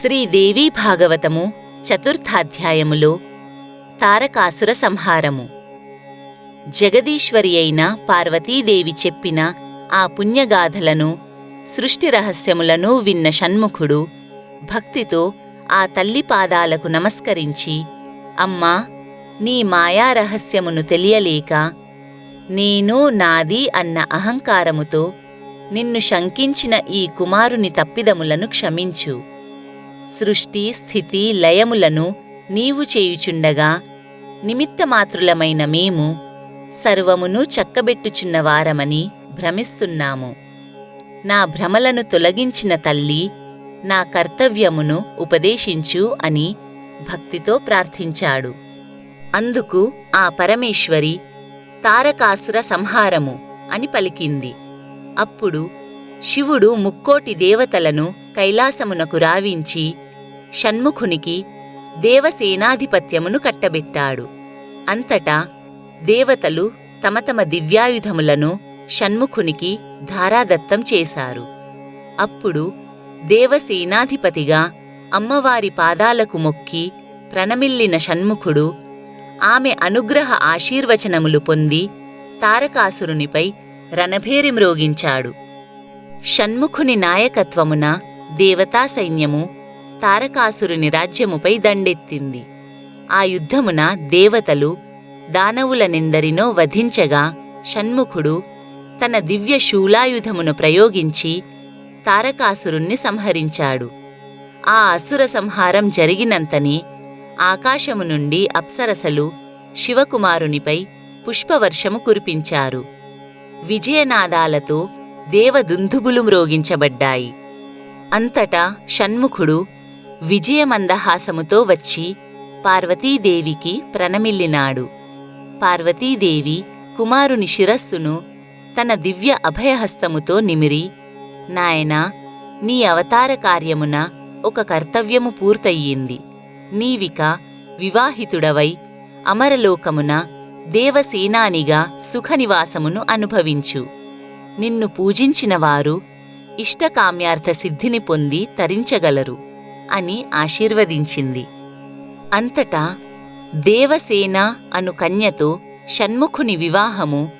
శ్రీదేవి భాగవతము చతుర్థాధ్యాయములో తారకాసుర సంహారము. జగదీశ్వరి అయిన పార్వతీదేవి చెప్పిన ఆ పుణ్యగాథలను సృష్టి రహస్యములను విన్న షణ్ముఖుడు భక్తితో ఆ తల్లి పాదాలకు నమస్కరించి అమ్మా నీ మాయా రహస్యమును తెలియలేక నేను నాది అన్న అహంకారముతో నిన్ను శంకించిన ఈ కుమారుని తప్పిదములను క్షమించు. సృష్టి స్థితి లయములను నీవు చేయుచుండగా నిమిత్తమాత్రులమైన మేము సర్వమును చక్కబెట్టుచున్నవారమని భ్రమిస్తున్నాము. నా భ్రమలను తొలగించిన తల్లి నా కర్తవ్యమును ఉపదేశించు అని భక్తితో ప్రార్థించాడు. అందుకు ఆ పరమేశ్వరి తారకాసుర సంహారము అని పలికింది. అప్పుడు శివుడు ముక్కోటి దేవతలను కైలాసమునకు రావించి షణ్ముఖునికి దేవసేనాధిపత్యమును కట్టబెట్టాడు. అంతటా దేవతలు తమ తమ దివ్యాయుధములను షణ్ముఖునికి ధారాదత్తం చేశారు. అప్పుడు దేవసేనాధిపతిగా అమ్మవారి పాదాలకు మొక్కి ప్రణమిల్లిన షణ్ముఖుడు ఆమె అనుగ్రహ ఆశీర్వచనములు పొంది తారకాసురునిపై రణభేరి మ్రోగించాడు షణ్ముఖుని నాయకత్వమున దేవతా సైన్యము తారకాసురుని రాజ్యముపై దండెత్తింది. ఆ యుద్ధమున దేవతలు దానవులనెందరినో వధించగా షణ్ముఖుడు తన దివ్య శూలాయుధమును ప్రయోగించి తారకాసురుణ్ణి సంహరించాడు. ఆ అసుర సంహారం జరిగినంతనే ఆకాశము నుండి అప్సరసలు శివకుమారునిపై పుష్పవర్షము కురిపించారు. విజయనాదాలతో దేవదుందుబులు మ్రోగించబడ్డాయి. అంతటా షణ్ముఖుడు విజయమందహాసముతో వచ్చి పార్వతీదేవికి ప్రణమిల్లినాడు. పార్వతీదేవి కుమారుని శిరస్సును తన దివ్య అభయహస్తముతో నిమిరి నాయనా నీ అవతార కార్యమున ఒక కర్తవ్యము పూర్తయ్యింది. నీవిక వివాహితుడవై అమరలోకమున దేవసేనానిగా సుఖనివాసమును అనుభవించు. నిన్ను పూజించినవారు ఇష్టకామ్యార్థ సిద్ధిని పొంది తరించగలరు అని ఆశీర్వదించింది. అంతటా దేవసేన అను కన్యతో షణ్ముఖుని వివాహము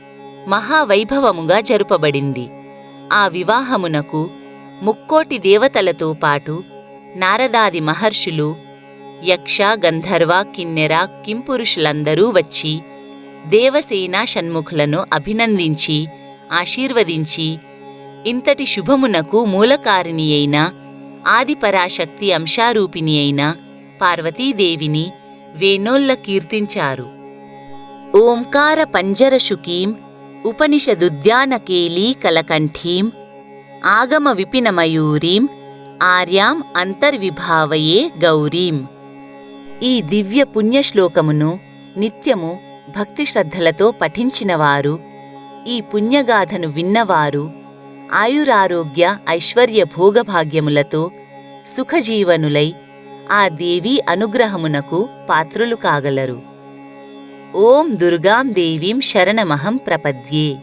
మహావైభవముగా జరుపబడింది. ఆ వివాహమునకు ముక్కోటి దేవతలతో పాటు నారదాది మహర్షులు యక్ష గంధర్వ కిన్నెర కింపురుషులందరూ వచ్చి దేవసేన షణ్ముఖులను అభినందించి ఆశీర్వదించి ఇంతటి శుభమునకు మూలకారిణి అయిన ఆదిపరాశక్తి అంశారూపిణి అయిన పార్వతీదేవిని వేణోల్ల కీర్తించారు. ఓంకార పంజరశుకీం ఉపనిషదుద్యానకేలీ కలకంఠీం ఆగమ విపినమయూరీం ఆర్యాం అంతర్విభావయే గౌరీం. ఈ దివ్య పుణ్యశ్లోకమును నిత్యము భక్తి శ్రద్ధలతో పఠించినవారు ఈ పుణ్యగాథను విన్నవారు ఆయురారోగ్య ఐశ్వర్య భోగభాగ్యములతో సుఖజీవనులై ఆ దేవీ అనుగ్రహమునకు పాత్రులు కాగలరు. ఓం దుర్గాం దేవీం శరణమహం ప్రపద్యే.